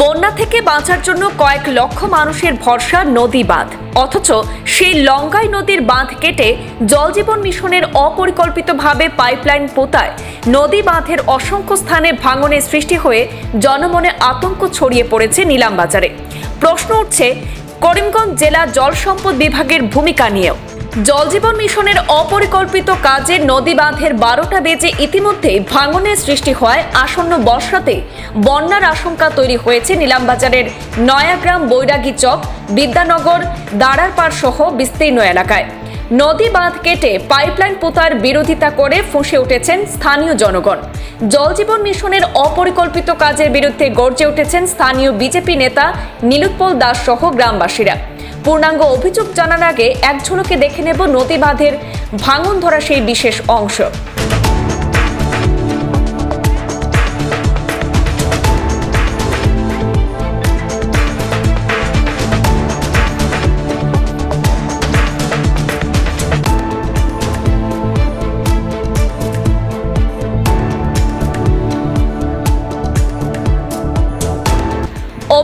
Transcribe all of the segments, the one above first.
বন্যা থেকে বাঁচার জন্য কয়েক লক্ষ মানুষের ভরসা নদী বাঁধ। অথচ সেই লঙ্গাই নদীর বাঁধ কেটে জলজীবন মিশনের অপরিকল্পিতভাবে পাইপলাইন পোতায় নদী বাঁধের অসংখ্য স্থানে ভাঙনের সৃষ্টি হয়ে জনমনে আতঙ্ক ছড়িয়ে পড়েছে নিলামবাজারে। প্রশ্ন উঠছে, করিমগঞ্জ জেলা জল সম্পদ বিভাগের ভূমিকা নিয়েও। জলজীবন মিশনের অপরিকল্পিত কাজে নদী বাঁধের বারোটা বেজে ইতিমধ্যেই ভাঙনের সৃষ্টি হয় আসন্ন বর্ষাতে বন্যার আশঙ্কা তৈরি হয়েছে নিলামবাজারের নয়াগ্রাম বৈরাগী চক, বিদ্যানগর, দাঁড়ারপাড় সহ বিস্তীর্ণ এলাকায়। নদী বাঁধ কেটে পাইপলাইন পোতার বিরোধিতা করে ফুঁসে উঠেছেন স্থানীয় জনগণ। জলজীবন মিশনের অপরিকল্পিত কাজের বিরুদ্ধে গর্জে উঠেছেন স্থানীয় বিজেপি নেতা নীলুৎপল দাস সহ গ্রামবাসীরা। পূর্ণাঙ্গ অভিযোগ জানার আগে এক ঝলকে দেখে নেব নদী বাঁধের ভাঙন ধরা সেই বিশেষ অংশ।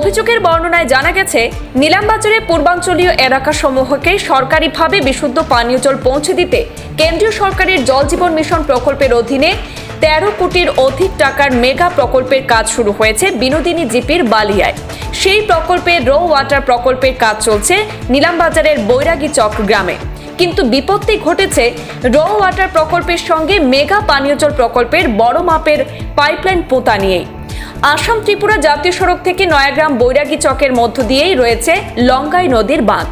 অভিযোগের বর্ণনায় জানা গেছে নিলামবাজারের পূর্বাঞ্চলীয় এলাকাসমূহকে সরকারিভাবে বিশুদ্ধ পানীয় জল পৌঁছে দিতে কেন্দ্রীয় সরকারের জল জীবন মিশন প্রকল্পের অধীনে তেরো কোটির অধিক টাকার মেগা প্রকল্পের কাজ শুরু হয়েছে বিনোদিনী জিপির বালিয়ায়। সেই প্রকল্পে রো ওয়াটার প্রকল্পের কাজ চলছে নিলামবাজারের বৈরাগী চক গ্রামে। কিন্তু বিপত্তি ঘটেছে রো ওয়াটার প্রকল্পের সঙ্গে মেগা পানীয় জল প্রকল্পের বড় মাপের পাইপলাইন পোতা নিয়েই। আসাম ত্রিপুরা জাতীয় সড়ক থেকে নয়াগ্রাম বৈরাগী চকের মধ্য দিয়েই রয়েছে লঙ্কাই নদীর বাঁধ।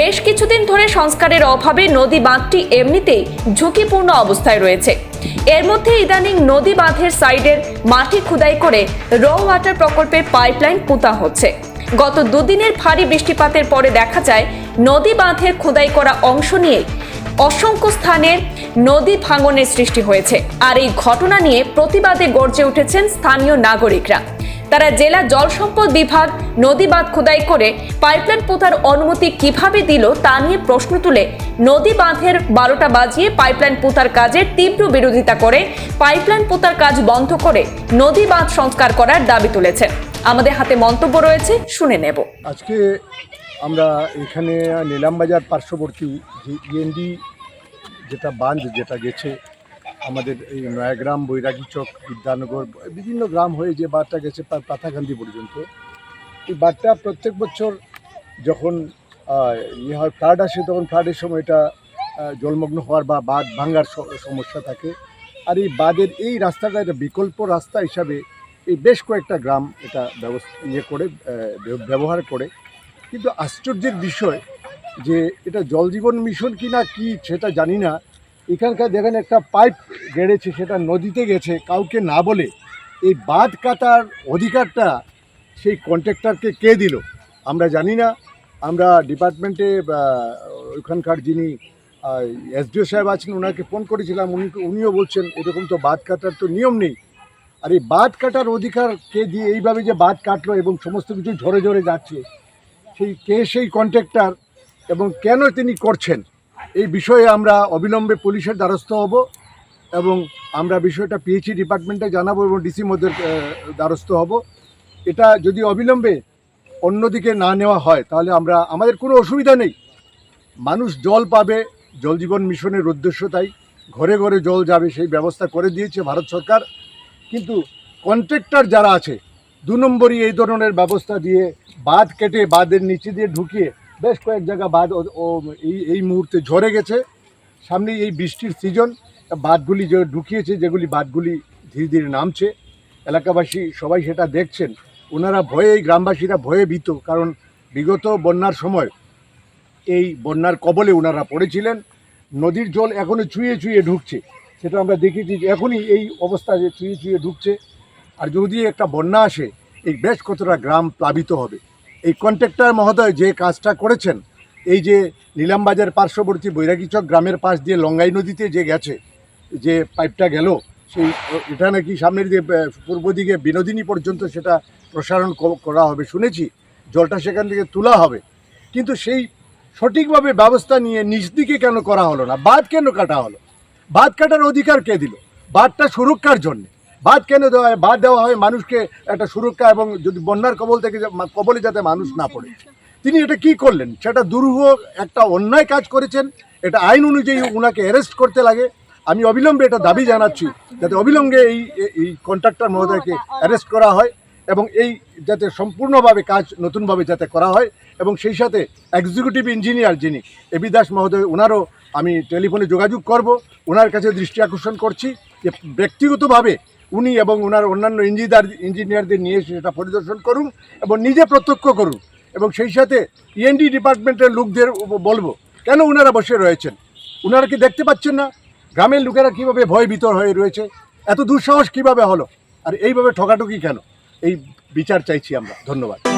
বেশ কিছুদিন ধরে সংস্কারের অভাবে নদী বাঁধটি এমনিতেই ঝুঁকিপূর্ণ অবস্থায় রয়েছে। এর মধ্যে ইদানিং নদী বাঁধের সাইডের মাটি খুদাই করে র ওয়াটার প্রকল্পের পাইপলাইন পোতা হচ্ছে। গত দুদিনের ভারী বৃষ্টিপাতের পরে দেখা যায়, নদী বাঁধের খোদাই করা অংশ নিয়ে অসংখ্য স্থানে নদী ভাঙনের সৃষ্টি হয়েছে। আর এই ঘটনা নিয়ে প্রতিবাদে গর্জে উঠেছেন স্থানীয় নাগরিকরা। তারা জেলা জল সম্পদ বিভাগ নদী বাঁধ খোদাই করে পাইপলাইন পোতার অনুমতি কীভাবে দিল তা নিয়ে প্রশ্ন তুলে নদী বাঁধের বারোটা বাজিয়ে পাইপলাইন পোতার কাজের তীব্র বিরোধিতা করে পাইপলাইন পোতার কাজ বন্ধ করে নদী বাঁধ সংস্কার করার দাবি তুলেছেন। আমাদের হাতে মন্তব্য রয়েছে, শুনে নেব। আজকে আমরা এখানে নিলামবাজার পার্শ্ববর্তী যে যেটা বাঁধ যেটা গেছে, আমাদের এই নয়াগ্রাম, বৈরাগী চক, বিদ্যানগর, বিভিন্ন গ্রাম হয়ে যে বাঁধটা গেছে পাথাকান্দি পর্যন্ত, এই বাঁধটা প্রত্যেক বছর যখন ইয়ে হয়, ফ্লাড আসে, তখন ফ্লাডের সময় এটা জলমগ্ন হওয়ার বা বাঁধ ভাঙার সমস্যা থাকে। আর এই বাঁধের এই রাস্তাটা একটা বিকল্প রাস্তা হিসাবে এই বেশ কয়েকটা গ্রাম এটা ব্যবস্থা ইয়ে করে ব্যবহার করে। কিন্তু আশ্চর্যের বিষয় যে এটা জল জীবন মিশন কি না কী সেটা জানি না। এখানকার দেখেন একটা পাইপ গেড়েছে, সেটা নদীতে গেছে, কাউকে না বলে এই বাঁধ কাটার অধিকারটা সেই কন্ট্রাক্টরকে কে দিল? আমরা জানি না। আমরা ডিপার্টমেন্টে বা ওইখানকার যিনি এসডিও সাহেব আছেন, ওনাকে ফোন করেছিলাম, উনি, উনিও বলছেন, এরকম তো বাঁধ কাটার তো নিয়ম নেই। আর এই বাঁধ কাটার অধিকার কে দিয়ে, এইভাবে যে বাঁধ কাটলো এবং সমস্ত কিছু ঝরে ঝরে যাচ্ছে, সেই কে সেই কন্ট্রাক্টর এবং কেন তিনি করছেন, এই বিষয়ে আমরা অবিলম্বে পুলিশের দ্বারস্থ হব এবং আমরা বিষয়টা পিএইচি ডিপার্টমেন্টে জানাব এবং ডিসি মধ্যে দ্বারস্থ হব। এটা যদি অবিলম্বে অন্যদিকে না নেওয়া হয়, তাহলে আমরা, আমাদের কোনো অসুবিধা নেই। মানুষ জল পাবে, জল জীবন মিশনের উদ্দেশ্য তাই। ঘরে ঘরে জল যাবে, সেই ব্যবস্থা করে দিয়েছে ভারত সরকার। কিন্তু কন্ট্রাক্টর যারা আছে, দু নম্বরই এই ধরনের ব্যবস্থা দিয়ে বাঁধ কেটে বাঁধের নিচে দিয়ে ঢুকিয়ে বেশ কয়েক জায়গা বাঁধ ও- এই এই মুহূর্তে ঝরে গেছে। সামনে এই বৃষ্টির সিজন বাঁধগুলি যে ঢুকিয়েছে, যেগুলি বাঁধগুলি ধীরে ধীরে নামছে, এলাকাবাসী সবাই সেটা দেখছেন। ওনারা ভয়ে, এই গ্রামবাসীরা ভয়ে ভীত, কারণ বিগত বন্যার সময় এই বন্যার কবলে ওনারা পড়েছিলেন। নদীর জল এখনও চুয়ে চুয়ে ঢুকছে। সেটা আমরা দেখেছি যে এখনই এই অবস্থা যে চুয়ে চুয়ে ঢুকছে। আর যদি একটা বন্যা আসে, এই বেশ কতটা গ্রাম প্লাবিত হবে। এই কন্ট্রাক্টর মহোদয় যে কাজটা করেছেন এই যে নীলামবাজার পার্শ্ববর্তী বৈরাগীচক গ্রামের পাশ দিয়ে লঙ্গাই নদীতে যে গেছে যে পাইপটা গেল সেই এটা নাকি সামনের আহ, পূর্ব দিকে বিনোদিনী পর্যন্ত সেটা প্রসারণ করা হবে শুনেছি জলটা সেখান থেকে তোলা হবে। কিন্তু সেই সঠিকভাবে ব্যবস্থা নিয়ে নিচ দিকে কেন করা হলো না? বাঁধ কেন কাটা হলো? বাঁধ কাটার অধিকার কে দিল? বাঁধটা সুরক্ষার জন্যে। বাদ কেন দেওয়া হয়? বাদ দেওয়া হয় মানুষকে একটা সুরক্ষা এবং যদি বন্যার কবল থেকে কবলে যাতে মানুষ না পড়ে। তিনি এটা কি করলেন? সেটা দুরূহ একটা অন্যায় কাজ করেছেন। এটা আইন অনুযায়ী ওনাকে অ্যারেস্ট করতে লাগে। আমি অবিলম্বে এটা দাবি জানাচ্ছি যাতে অবিলম্বে এই, এই- কন্ট্রাক্টর মহোদয়কে অ্যারেস্ট করা হয় এবং এই যাতে সম্পূর্ণভাবে কাজ নতুনভাবে যাতে করা হয় এবং সেই সাথে এক্সিকিউটিভ ইঞ্জিনিয়ার যিনি, এবি দাস মহোদয় ওনারও আমি টেলিফোনে যোগাযোগ করব। ওনার কাছে দৃষ্টি আকর্ষণ করছি যে ব্যক্তিগতভাবে উনি এবং ওনার অন্যান্য ইঞ্জিনিয়ার ইঞ্জিনিয়ারদের নিয়ে সেটা পরিদর্শন করুন এবং নিজে প্রত্যক্ষ করুন এবং সেই সাথে ইএনডি ডিপার্টমেন্টের লোকদের বলব, কেন ওনারা বসে রয়েছেন? ওনারা কি দেখতে পাচ্ছেন না? গ্রামের লোকেরা কীভাবে ভয় ভিতর হয়ে রয়েছে? এত দুঃসাহস কীভাবে হলো? আর এইভাবে ঠকাঠকি কেন? এই বিচার চাইছি আমরা। ধন্যবাদ।